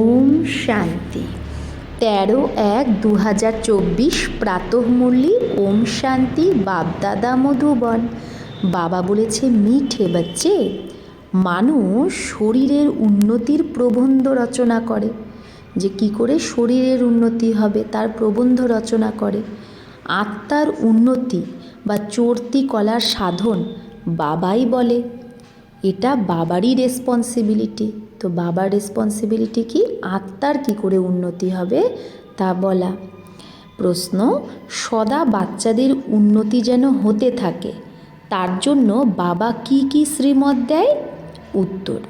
ওম শান্তি। তেরো এক দু হাজার চব্বিশ প্রাতঃমূল্যি ওম শান্তি বাপদাদা মধুবন। বাবা বলেছে, মিঠে বাচ্চে। মানুষ শরীরের উন্নতির প্রবন্ধ রচনা করে। যে কি করে শরীরের উন্নতি হবে, তার প্রবন্ধ রচনা করে। আত্মার উন্নতি বা চর্তি কলার সাধন বাবাই বলে। এটা বাবারই রেসপন্সিবিলিটি তো বাবার রেসপন্সিবিলিটি কি? আত্মার কি করে উন্নতি হবে? তা বলা। প্রশ্ন, সদা বাচ্চাদের উন্নতি যেন হতে থাকে, তার জন্য বাবা কি কি শ্রীমত দেয়? উত্তর,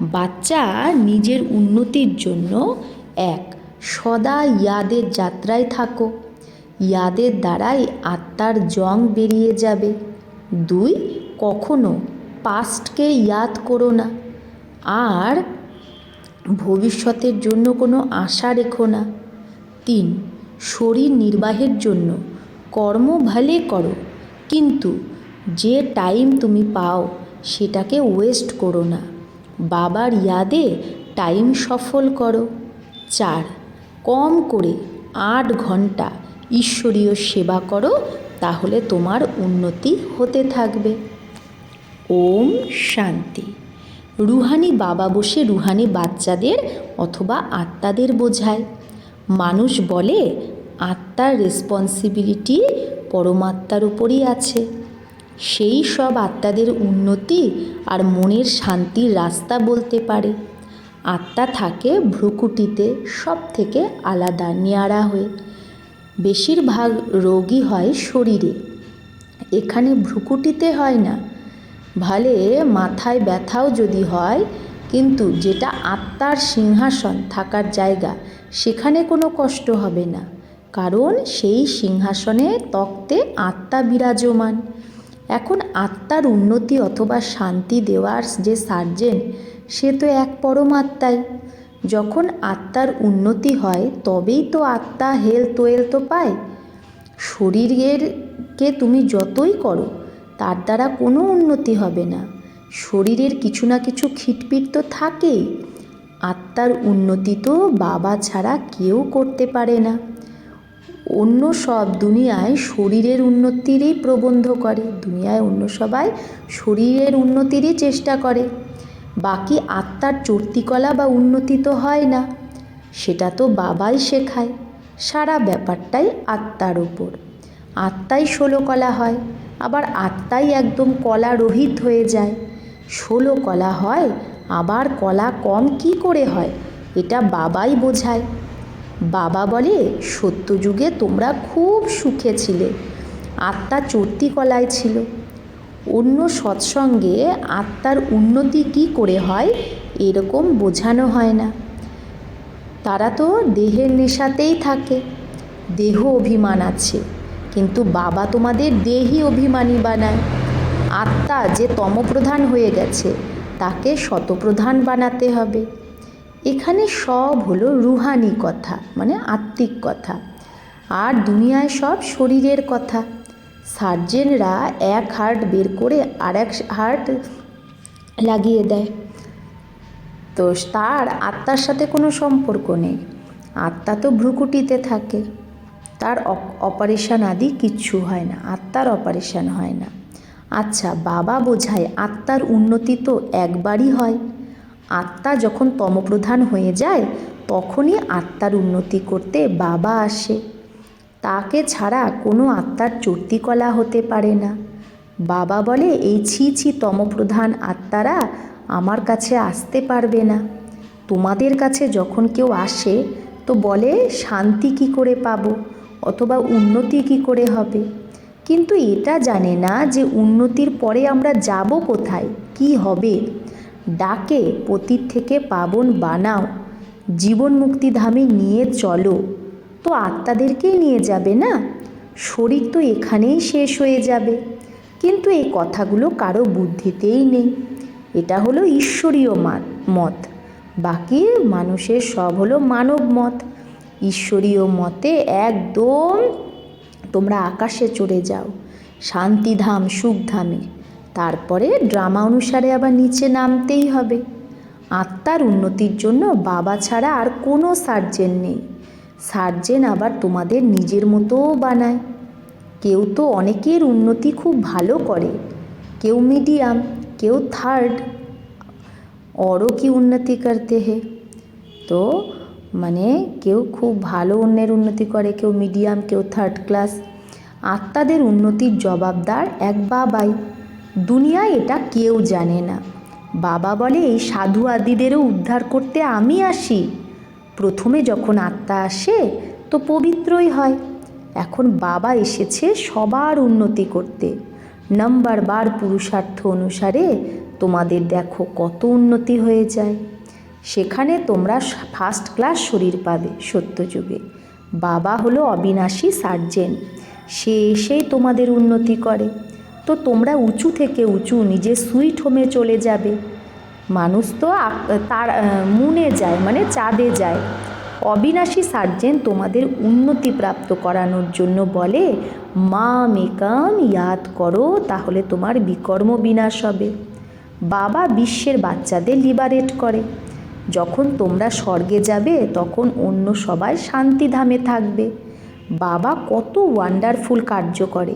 বাচ্চা নিজের উন্নতির জন্য, এক, সদা ইয়াদের যাত্রায় থাকো। ইয়াদের দ্বারাই আত্মার জং বেরিয়ে যাবে। দুই, কখনো পাস্টকে ইয়াদ করো না। আর ভবিষ্যতের জন্য কোনো আশা রেখো না। তিন, শরীর নির্বাহের জন্য কর্ম ভালে করো। কিন্তু যে টাইম তুমি পাও সেটাকে ওয়েস্ট করো না। বাবার ইয়াদে টাইম সফল করো। চার, কম করে আট ঘণ্টা ঈশ্বরীয় সেবা করো, তাহলে তোমার উন্নতি হতে থাকবে। ওম শান্তি। রুহানি বাবা বসে রুহানি বাচ্চাদের অথবা আত্মাদের বোঝায়। মানুষ বলে, আত্মার রেসপন্সিবিলিটি পরমাত্মার উপরই আছে। সেই সব আত্মাদের উন্নতি আর মনের শান্তির রাস্তা বলতে পারে। আত্মা থাকে ভ্রুকুটিতে সব থেকে আলাদা, নিয়ারা হয়ে। বেশিরভাগ রোগী হয় শরীরে। এখানে ভ্রুকুটিতে হয় না। ভালে মাথায় ব্যথাও যদি হয়, কিন্তু যেটা আত্মার সিংহাসন থাকার জায়গা, সেখানে কোনো কষ্ট হবে না। কারণ সেই সিংহাসনে তক্তে আত্মা বিরাজমান। এখন আত্মার উন্নতি অথবা শান্তি দেওয়ার যে সার্জেন, সে তো এক পরমাত্মাই। যখন আত্মার উন্নতি হয়, তবেই তো আত্মা হেলথ ওয়েলথ পায়। শরীরেরকে তুমি যতই করো তার দ্বারা কোনো উন্নতি হবে না। শরীরের কিছু না কিছু খিটপিট তো থাকেই। আত্মার উন্নতি তো বাবা ছাড়া কেউ করতে পারে না। অন্য সব দুনিয়ায় শরীরের উন্নতিরই প্রবন্ধ করে। দুনিয়ায় অন্য সবাই শরীরের উন্নতিরই চেষ্টা করে। বাকি আত্মার চর্তিকলা বা উন্নতি তো হয় না। সেটা তো বাবাই শেখায়। সারা ব্যাপারটাই আত্মার ওপর আত্মাই ষোলো কলা হয়। আবার আত্মাই একদম কলা রহিত হয়ে যায়। ষোলো কলা হয়, আবার কলা কম কি করে হয়, এটা বাবাই বোঝায়। বাবা বলে, সত্যযুগে তোমরা খুব সুখে ছিলে, আত্মা চর্তি কলায় ছিল। অন্য সৎসঙ্গে আত্মার উন্নতি কি করে হয়, এরকম বোঝানো হয় না। তারা তো দেহের নেশাতেই থাকে, দেহ অভিমান আছে। কিন্তু বাবা তোমাদের দেহি অভিমানী বানায়। আত্মা যে তমপ্রধান হয়ে গেছে, তাকে শতপ্রধান বানাতে হবে। এখানে সব হলো রুহানি কথা মানে আত্মিক কথা। আর দুনিয়ায় সব শরীরের কথা। সার্জেনরা এক হার্ট বের করে আর এক হার্ট লাগিয়ে দেয়। তো তার আত্মার সাথে কোনো সম্পর্ক নেই। আত্মা তো ভ্রুকুটিতে থাকে। তার অপারেশান আদি কিচ্ছু হয় না, আত্মার অপারেশান হয় না। আচ্ছা বাবা বোঝায় আত্মার উন্নতি তো একবারই হয়। আত্মা যখন তমপ্রধান হয়ে যায়, তখনই আত্মার উন্নতি করতে বাবা আসে। তাকে ছাড়া কোনো আত্মার চর্তিকলা হতে পারে না। বাবা বলে, এই ছি ছি তমপ্রধান আত্মারা আমার কাছে আসতে পারবে না। তোমাদের কাছে যখন কেউ আসে, তো বলে, শান্তি কি করে পাবো? অথবা উন্নতি কি করে হবে? কিন্তু এটা জানে না যে উন্নতির পরে আমরা যাব কোথায়, কি হবে। ডাকে পতির থেকে পাবন বানাও। জীবন মুক্তিধামে নিয়ে চলো। তো আত্মাদেরকেই নিয়ে যাবে না? শরীর তো এখানেই শেষ হয়ে যাবে। কিন্তু এই কথাগুলো কারও বুদ্ধিতেই নেই। এটা হলো ঈশ্বরীয় মত। বাকি মানুষের সব হলো মানব মত। ঈশ্বরীয় মতে একদম তোমরা আকাশে চড়ে যাও শান্তিধাম সুখধামে তারপরে ড্রামা অনুসারে আবার নিচে নামতেই হবে আত্মার উন্নতির জন্য বাবা ছাড়া আর কোনো সার্জেন নেই সার্জেন আবার তোমাদের নিজের মতোও বানায় কেউ তো অনেকের উন্নতি খুব ভালো করে কেউ মিডিয়াম কেউ থার্ড औरों की উন্নতি করতে হে তো মানে কেউ খুব ভালো অন্যের উন্নতি করে, কেউ মিডিয়াম কেউ থার্ড ক্লাস আত্মাদের উন্নতির জবাবদার এক বাবাই। দুনিয়ায় এটা কেউ জানে না। বাবা বলে, এই সাধু আদিদেরও উদ্ধার করতে আমি আসি। প্রথমে যখন আত্মা আসে, তো পবিত্রই হয়। এখন বাবা এসেছে সবার উন্নতি করতে। নাম্বার বার পুরুষার্থ অনুসারে তোমাদের দেখো কত উন্নতি হয়ে যায়। সেখানে তোমরা ফার্স্ট ক্লাস শরীর পাবে সত্যযুগে। বাবা হলো অবিনাশী সার্জেন সে এসেই তোমাদের উন্নতি করে। তো তোমরা উঁচু থেকে উঁচু নিজের সুইট হোমে চলে যাবে। মানুষ তো তার মুনে যায় মানে চাঁদে যায়। অবিনাশী সার্জেন তোমাদের উন্নতি প্রাপ্ত করানোর জন্য বলে, মা মেকাম ইয়াদ করো, তাহলে তোমার বিকর্ম বিনাশ হবে। বাবা বিশ্বের বাচ্চাদের লিবারেট করে। যখন তোমরা স্বর্গে যাবে, তখন অন্য সবাই শান্তিধামে থাকবে। বাবা কত ওয়ান্ডারফুল কার্য করে।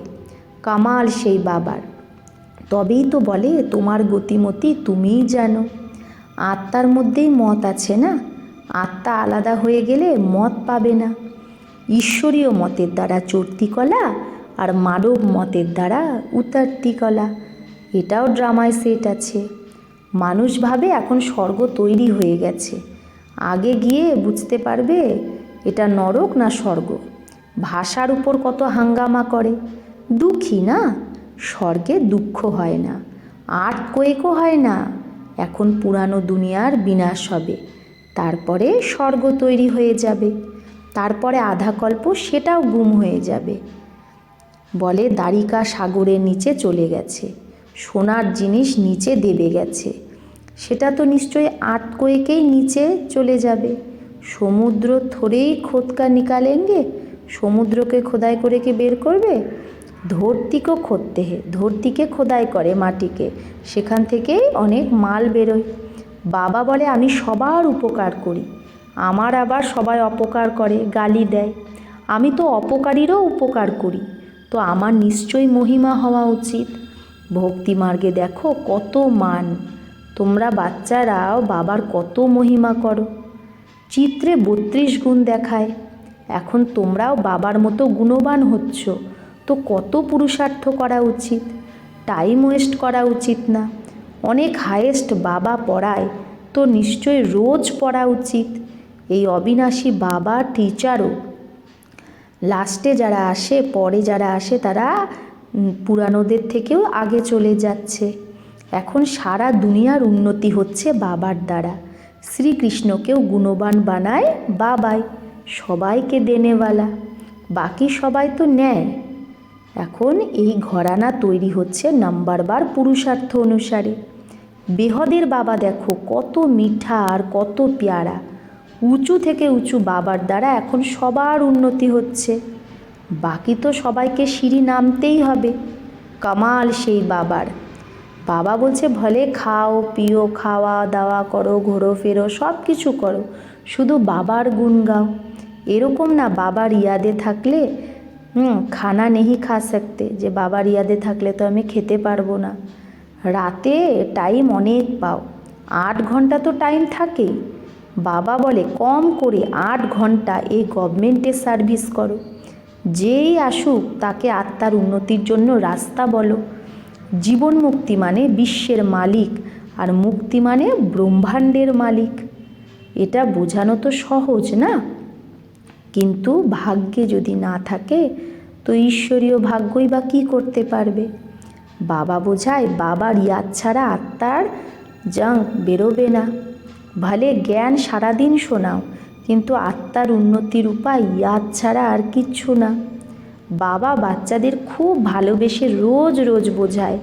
কামাল সেই বাবার। তবেই তো বলে, তোমার গতিমতি তুমিই জানো। আত্মার মধ্যেই মত আছে না? আত্মা আলাদা হয়ে গেলে মত পাবে না। ঈশ্বরীয় মতের দ্বারা চর্তি কলা আর মানব মতের দ্বারা উতার্তি কলা। এটাও ড্রামায় সেট আছে। মানুষ ভাবে এখন স্বর্গ তৈরি হয়ে গেছে। আগে গিয়ে বুঝতে পারবে এটা নরক না স্বর্গ। ভাষার উপর কত হাঙ্গামা করে। দুঃখী না? স্বর্গে দুঃখ হয় না। আট কোয়েকও হয় না। এখন পুরানো দুনিয়ার বিনাশ হবে। তারপরে স্বর্গ তৈরি হয়ে যাবে। তারপরে আধা কল্প সেটাও গুম হয়ে যাবে। বলে দ্বারিকা সাগরের নিচে চলে গেছে। সোনার জিনিস নিচে দেবে গেছে। সেটা তো নিশ্চয়ই আট কয়েকেই নিচে চলে যাবে। সমুদ্র থরেই খোদকা নিকালেঙ্গে? সমুদ্রকে খোদাই করে কি বের করবে? ধরতিকেও খোদতে হে, ধরতিকে খোদাই করে মাটিকে। সেখান থেকেই অনেক মাল বেরোয়। বাবা বলে, আমি সবার উপকার করি। আমার আবার সবাই অপকার করে, গালি দেয়। আমি তো অপকারীরও উপকার করি। তো আমার নিশ্চয়ই মহিমা হওয়া উচিত। ভক্তি মার্গে দেখো কত মান। তোমরা বাচ্চারাও বাবার কত মহিমা করো। চিত্রে বত্রিশ গুণ দেখায়। এখন তোমরাও বাবার মতো গুণবান হচ্ছ। তো কত পুরুষার্থ করা উচিত? টাইম ওয়েস্ট করা উচিত না। অনেক হায়েস্ট বাবা পড়ায়। তো নিশ্চয়ই রোজ পড়া উচিত। এই অবিনাশী বাবা টিচারও লাস্টে যারা আসে, পরে যারা আসে, তারা পুরানোদের থেকেও আগে চলে যাচ্ছে। এখন সারা দুনিয়ার উন্নতি হচ্ছে বাবার দ্বারা। শ্রীকৃষ্ণকেও গুণবান বানায় বাবাই, সবাইকে দেনেওয়ালা, বাকি সবাই তো নেয় এখন এই ঘরানা তৈরি হচ্ছে নাম্বার বার পুরুষার্থ অনুসারে। বেহদের বাবা দেখো কত মিঠা আর কত পেয়ারা। উঁচু থেকে উঁচু বাবার দ্বারা এখন সবার উন্নতি হচ্ছে। বাকি তো সবাইকে সিঁড়ি নামতেই হবে। কামাল সেই বাবার। বাবা বলছে, ভলে খাও, পিও, খাওয়া দাওয়া করো, ঘোরো, ফেরো সব কিছু করো। শুধু বাবার গুণ গাও। এরকম না বাবার ইয়াদে থাকলে, হুম, খানা নেহি খা সকতে। যে বাবার ইয়াদে থাকলে তো আমি খেতে পারব না। রাতে টাইম অনেক পাও। আট ঘণ্টা তো টাইম থাকেই। বাবা বলে, কম করে আট ঘণ্টা এই গভর্নমেন্টের সার্ভিস করো। যেই আসুক তাকে আত্মার উন্নতির জন্য রাস্তা বলো। জীবন মুক্তি মানে বিশ্বের মালিক আর মুক্তি মানে ব্রহ্মাণ্ডের মালিক। এটা বোঝানো তো সহজ না? কিন্তু ভাগ্যে যদি না থাকে, তো ঈশ্বরীয় ভাগ্যই বা কী করতে পারবে? বাবা বোঝায়, বাবার ইয়াদ ছাড়া আত্মার জাঙ্ক বেরোবে না। ভালে জ্ঞান সারাদিন শোনাও। কিন্তু আত্মার উন্নতির উপায় ইয়াদ ছাড়া আর কিচ্ছু না। বাবা বাচ্চাদের খুব ভালোবেসে রোজ রোজ বোঝায়,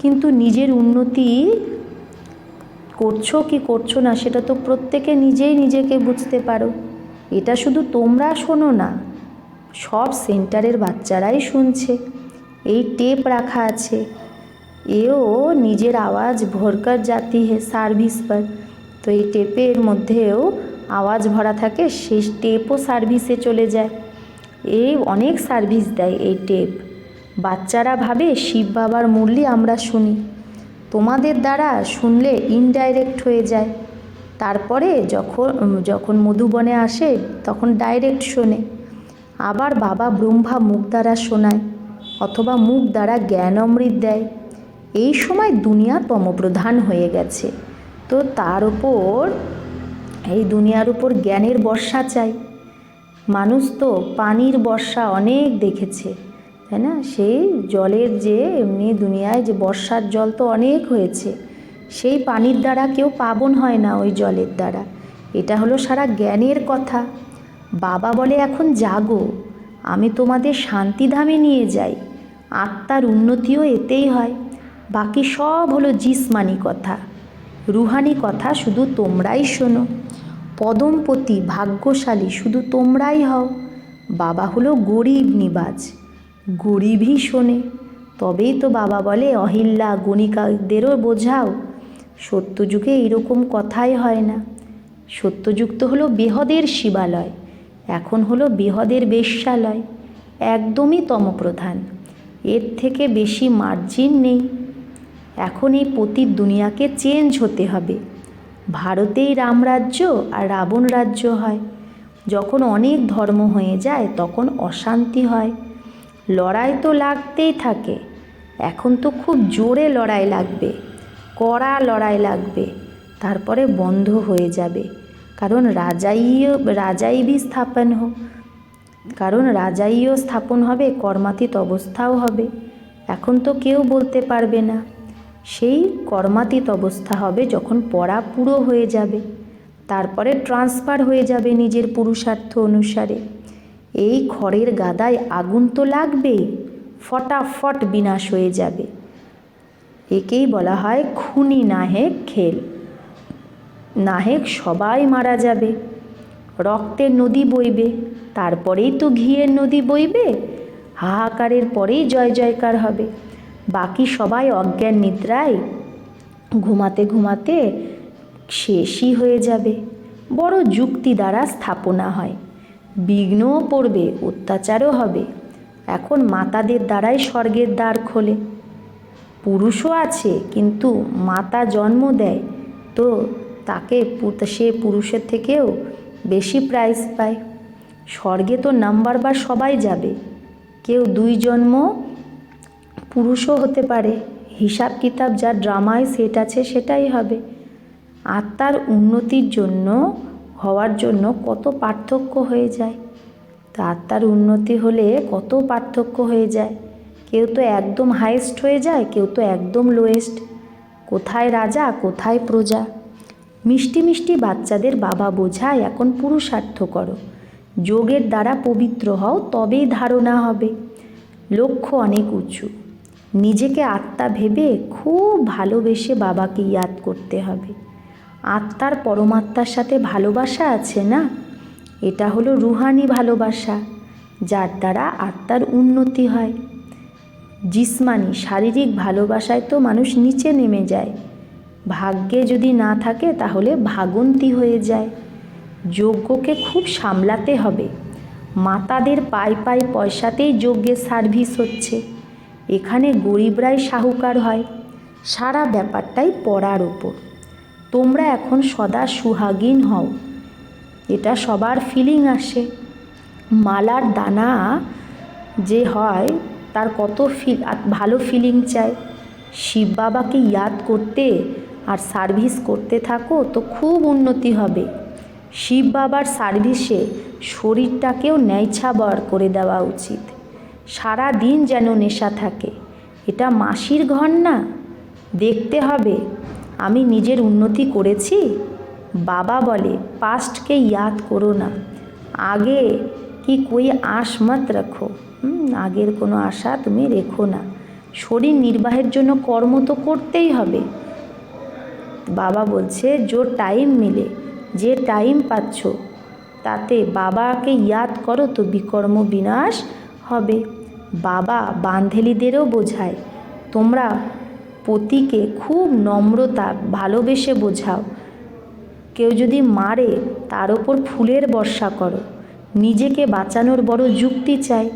কিন্তু নিজের উন্নতি করছ কি করছ না সেটা তো প্রত্যেকে নিজেই নিজেকে বুঝতে পারো। এটা শুধু তোমরা শোনো না, সব সেন্টারের বাচ্চারাই শুনছে। এই টেপ রাখা আছে। এও নিজের আওয়াজ ভরকার জাতি হে সার্ভিস পর। তো এই টেপের মধ্যেও আওয়াজ ভরা থাকে সেই টেপও সার্ভিসে চলে যায়। এই অনেক সার্ভিস দেয় এই টেপ বাচ্চারা ভাবে, শিব বাবার মুরলি আমরা শুনি। তোমাদের দ্বারা শুনলে ইনডাইরেক্ট হয়ে যায়। তারপরে যখন যখন মধুবনে আসে, তখন ডাইরেক্ট শোনে। আবার বাবা ব্রহ্মা মুখ দ্বারা শোনায়, অথবা মুখ দ্বারা জ্ঞান অমৃত দেয়। এই সময় দুনিয়া তমপ্রধান হয়ে গেছে। তো তার উপর এই দুনিয়ার উপর জ্ঞানের বর্ষা চাই। মানুষ তো পানির বর্ষা অনেক দেখেছে, তাই না? সেই জলের যে এমনি দুনিয়ায় যে বর্ষার জল তো অনেক হয়েছে, সেই পানির দ্বারা কেউ পাবন হয় না ওই জলের দ্বারা। এটা হলো সারা জ্ঞানের কথা। বাবা বলে, এখন জাগো, আমি তোমাদের শান্তিধামে নিয়ে যাই। আত্মার উন্নতিও এতেই হয়। বাকি সব হলো জিসমানি কথা। রুহানি কথা শুধু তোমরাই শোনো। পদমপতি ভাগ্যশালী, শুধু তোমরাই হও। বাবা হলো গরিব নিবাজ। গরিবই শোনে। তবেই তো বাবা বলে, অহিল্লা, গণিকাদেরও বোঝাও। সত্যযুগে এরকম কথাই হয় না। সত্যযুগ তো হলো বেহদের শিবালয়, এখন হলো বেহদের বেশ্যালয়। একদমই তমপ্রধান। এর থেকে বেশি মার্জিন নেই। এখন এই পতির দুনিয়াকে চেঞ্জ হতে হবে। ভারতেই রামরাজ্য আর রাবণ রাজ্য হয়। যখন অনেক ধর্ম হয়ে যায়, তখন অশান্তি হয়। লড়াই তো লাগতেই থাকে। এখন তো খুব জোরে লড়াই লাগবে। কড়া লড়াই লাগবে। তারপরে বন্ধ হয়ে যাবে। কারণ রাজাইও, রাজাই স্থাপন হোক কারণ রাজাইও স্থাপন হবে, কর্মাতীত অবস্থাও হবে। এখন তো কেউ বলতে পারবে না। সেই কর্মাতীত অবস্থা হবে যখন পড়া পুরো হয়ে যাবে। তারপরে ট্রান্সফার হয়ে যাবে নিজের পুরুষার্থ অনুসারে। এই খড়ের গাদায় আগুন তো লাগবেই, ফটাফট বিনাশ হয়ে যাবে। একেই বলা হয় খুনি নাহেক খেল। নাহেক সবাই মারা যাবে। রক্তের নদী বইবে, তারপরেই তো ঘিয়ের নদী বইবে, হাহাকারের পরেই জয় জয়কার হবে। বাকি সবাই অজ্ঞান নিদ্রায় ঘুমাতে ঘুমাতে শেষই হয়ে যাবে। বড় যুক্তি দ্বারা স্থাপনা হয়। বিঘ্নও পড়বে, অত্যাচারও হবে। এখন মাতাদের দ্বারাই স্বর্গের দ্বার খোলে। পুরুষও আছে, কিন্তু মাতা জন্ম দেয়। তো তাকে সে পুরুষের থেকেও বেশি প্রাইজ পায়। স্বর্গে তো নাম্বার বা সবাই যাবে। কেউ দুই জন্ম পুরুষও হতে পারে। হিসাব কিতাব যা ড্রামায় সেট আছে সেটাই হবে। আত্মার উন্নতির জন্য, হওয়ার জন্য কত পার্থক্য হয়ে যায়। তা আত্মার উন্নতি হলে কত পার্থক্য হয়ে যায়। কেউ তো একদম হাইয়েস্ট হয়ে যায়, কেউ তো একদম লোয়েস্ট কোথায় রাজা, কোথায় প্রজা? মিষ্টি মিষ্টি বাচ্চাদের বাবা বোঝায়, এখন পুরুষার্থ করো। যোগের দ্বারা পবিত্র হও, তবেই ধারণা হবে। লক্ষ্য অনেক উঁচু। নিজেকে আত্মা ভেবে খুব ভালোবেসে বাবাকে ইয়াদ করতে হবে। আত্মার পরমাত্মার সাথে ভালোবাসা আছে না? এটা হলো রুহানি ভালোবাসা, যার দ্বারা আত্মার উন্নতি হয়। জিসমানি, শারীরিক ভালোবাসায় তো মানুষ নিচে নেমে যায়। ভাগ্যে যদি না থাকে তাহলে ভাগন্তি হয়ে যায়। যজ্ঞকে খুব সামলাতে হবে। মাতাদের পাই পাই পয়সাতেই যজ্ঞের সার্ভিস হচ্ছে। এখানে গরিবরাই সাহুকার হয়। সারা ব্যাপারটাই পড়ার ওপর তোমরা এখন সদা সুহাগিন হও। এটা সবার ফিলিং আসে। মালার দানা যে হয়, তার কত ফিল ভালো ফিলিং চায়। শিব বাবাকে ইয়াদ করতে আর সার্ভিস করতে থাকো তো খুব উন্নতি হবে। শিব বাবার সার্ভিসে শরীরটাকেও ন্যায়ছাবর করে দেওয়া উচিত। সারা দিন যেন নেশা থাকে। এটা মাসির ঘর না? দেখতে হবে। আমি নিজের উন্নতি করেছি? বাবা বলে পাস্টকে ইয়াদ করো না। আগে কি কই আশ মত রাখো? আগের কোনো আশা তুমি রেখো না। শরীর নির্বাহের জন্য কর্ম তো করতেই হবে। বাবা বলছে, জো টাইম মিলে, যে টাইম পাচ্ছ, তাতে বাবাকে ইয়াদ করো তো বিকর্ম বিনাশ হবে। বাবা বান্ধেলিদেরও বোঝায়, তোমরা পতিকে খুব নম্রতা, ভালোবেসে বোঝাও। কেউ যদি মারে, তার ওপর ফুলের বর্ষা করো। নিজেকে বাঁচানোর বড় যুক্তি চাই।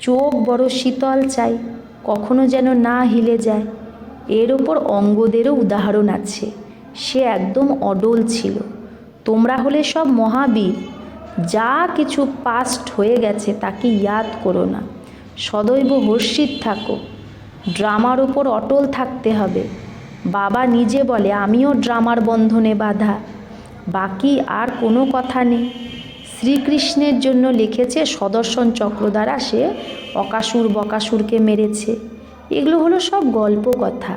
চোখ বড় শীতল চাই, কখনো যেন না হিলে যায়। এর ওপর অঙ্গদেরও উদাহরণ আছে। সে একদম অডল ছিল। তোমরা হলে সব মহাবীর। যা কিছু পাস্ট হয়ে গেছে তাকে ইয়াদ করো না। সদৈব হর্ষিত থাকো। ড্রামার ওপর অটল থাকতে হবে। বাবা নিজে বলে, আমিও ড্রামার বন্ধনে বাধা। বাকি আর কোনো কথা নেই। শ্রীকৃষ্ণের জন্য লিখেছে সদর্শন চক্র দ্বারা সে অকাসুর বকাসুরকে মেরেছে। এগুলো হলো সব গল্প কথা।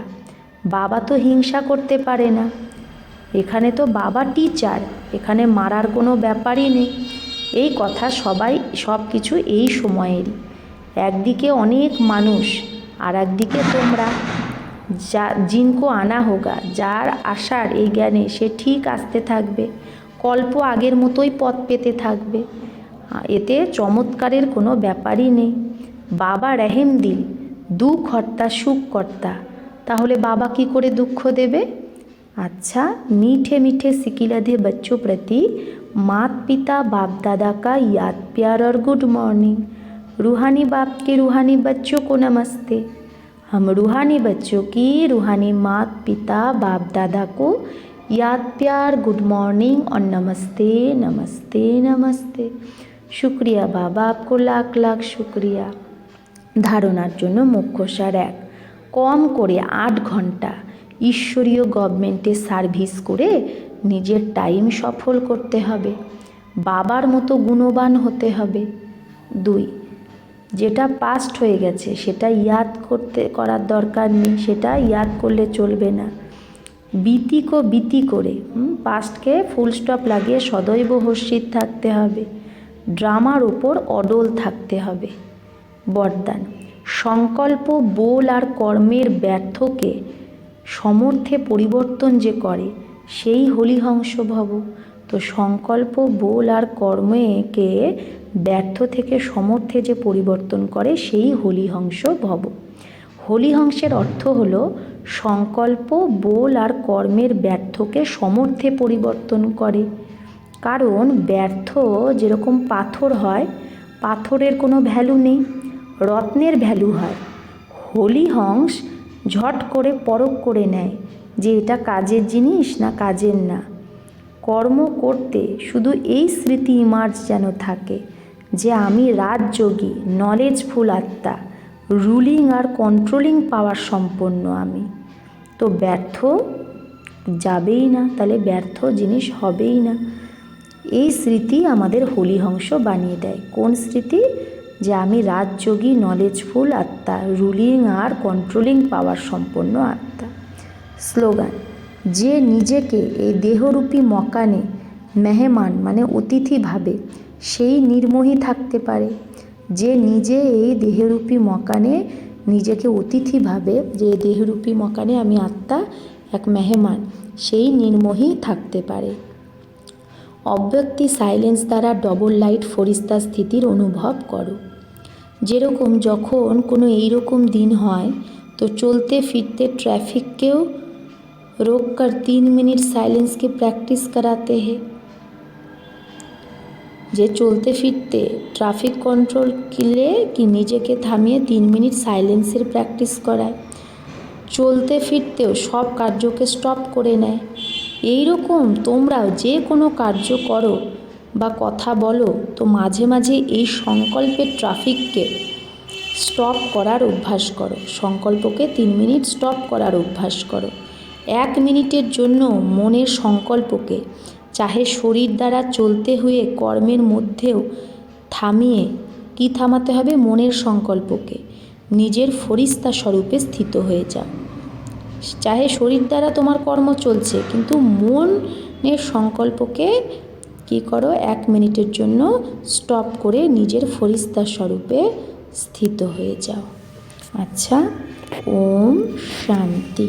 বাবা তো হিংসা করতে পারে না। এখানে তো বাবা টিচার এখানে মারার কোনো ব্যাপারই নেই। এই কথা সবাই সব কিছু এই সময়েরই। একদিকে অনেক মানুষ আর একদিকে তোমরা। যা, জিনকো আনা হোগা, যার আশার এই জ্ঞানে সে ঠিক আসতে থাকবে, কল্প আগের মতোই পথ পেতে থাকবে। এতে চমৎকারের কোনো ব্যাপারই নেই। বাবা রেহেম দিল দুঃখর্তা সুখকর্তা। তাহলে বাবা কি করে দুঃখ দেবে? আচ্ছা মিঠে মিঠে সিকিলাধে বচ্চো প্রতি মাত পিতা বাপ দাদা কা ইয়াদ প্যার গুড মর্নিং। रूहानी बाप के रूहानी बच्चों को नमस्ते हम रूहानी बच्चों की रूहानी मात पिता बाप दादा को याद प्यार गुड मॉर्निंग और नमस्ते नमस्ते नमस्ते शुक्रिया बाबा आपको लाख लाख शुक्रिया ধারণার জন্য মুখ্যসার এক কম করে আট ঘন্টা ঈশ্বরীয় গভর্নমেন্টে সার্ভিস করে নিজের টাইম সফল করতে হবে বাবার মতো গুণবান হতে হবে দুই যেটা পাস্ট হয়ে গেছে, সেটা ইয়াদ করতে, করার দরকার নেই, সেটা ইয়াদ করলে চলবে না। বিতিকো বিতি করে পাস্টকে ফুল স্টপ লাগিয়ে সদৈব হর্ষিত থাকতে হবে। ড্রামার ওপর অডল থাকতে হবে। বরদান, সংকল্প, বোল আর কর্মের ব্যর্থকে সমর্থে পরিবর্তন যে করে, সেই হলিহংস ভব। তো সংকল্প, বোল আর কর্মেকে ব্যর্থ থেকে সমর্থে যে পরিবর্তন করে, সেই হলিহংস ভব। হলিহংসের অর্থ হলো সংকল্প, বোল আর কর্মের ব্যর্থকে সমর্থে পরিবর্তন করে। কারণ ব্যর্থ যেরকম পাথর হয়, পাথরের কোনো ভ্যালু নেই, রত্নের ভ্যালু হয়। হলিহংস ঝট করে পরখ করে নেয় যে এটা কাজের জিনিস না কাজের না। কর্ম করতে শুধু এই স্মৃতি ইমার্জ যেন থাকে যে আমি রাজযোগী নলেজফুল আত্মা রুলিং আর কন্ট্রোলিং পাওয়ার সম্পন্ন আমি। তো ব্যর্থ যাবেই না, তাহলে ব্যর্থ জিনিস হবেই না। এই স্মৃতি আমাদের হলিহংস বানিয়ে দেয়। কোন স্মৃতি? যে আমি রাজযোগী নলেজফুল আত্মা রুলিং আর কন্ট্রোলিং পাওয়ার সম্পন্ন আত্মা। স্লোগান যে নিজেকে এই দেহরূপী মকানে মেহমান মানে অতিথি ভাবে, সেই নির্মোহী থাকতে পারে। যে নিজে এই দেহরূপী মকানে নিজেকে অতিথি ভাবে, যে দেহরূপী মকানে আমি আত্মা, এক মেহমান, সেই নির্মোহী থাকতে পারে। অব্যক্তি সাইলেন্স দ্বারা ডবল লাইট ফরিস্তা স্থিতির অনুভব করো। যেরকম যখন কোনো এইরকম দিন হয়, তো চলতে ফিরতে ট্রাফিককেও रोक कर तीन मिनट साइलेंस की प्रैक्टिस कराते हैं যে চলতে ফিরতে ট্রাফিক কন্ট্রোল কিলে কি নিজেকে থামিয়ে তিন মিনিট সাইলেন্সের প্র্যাকটিস করায় চলতে ফিরতেও সব কার্যকে স্টপ করে নেয় এই রকম তোমরাও যে কোনো কার্য করো বা কথা বলো তো মাঝে মাঝে এই সংকল্পের ট্রাফিককে স্টপ করার অভ্যাস করো সংকল্পকে তিন মিনিট স্টপ করার অভ্যাস করো এক মিনিটের জন্য মনের সংকল্পকে, চাহে শরীর দ্বারা চলতে হয়ে কর্মের মধ্যেও থামিয়ে কি থামাতে হবে? মনের সংকল্পকে, নিজের ফরিস্তা স্বরূপে স্থিত হয়ে যাও চাহে শরীর দ্বারা তোমার কর্ম চলছে, কিন্তু মনের সংকল্পকে কি করো? এক মিনিটের জন্য স্টপ করে নিজের ফরিস্তা স্বরূপে স্থিত হয়ে যাও। আচ্ছা ওম শান্তি।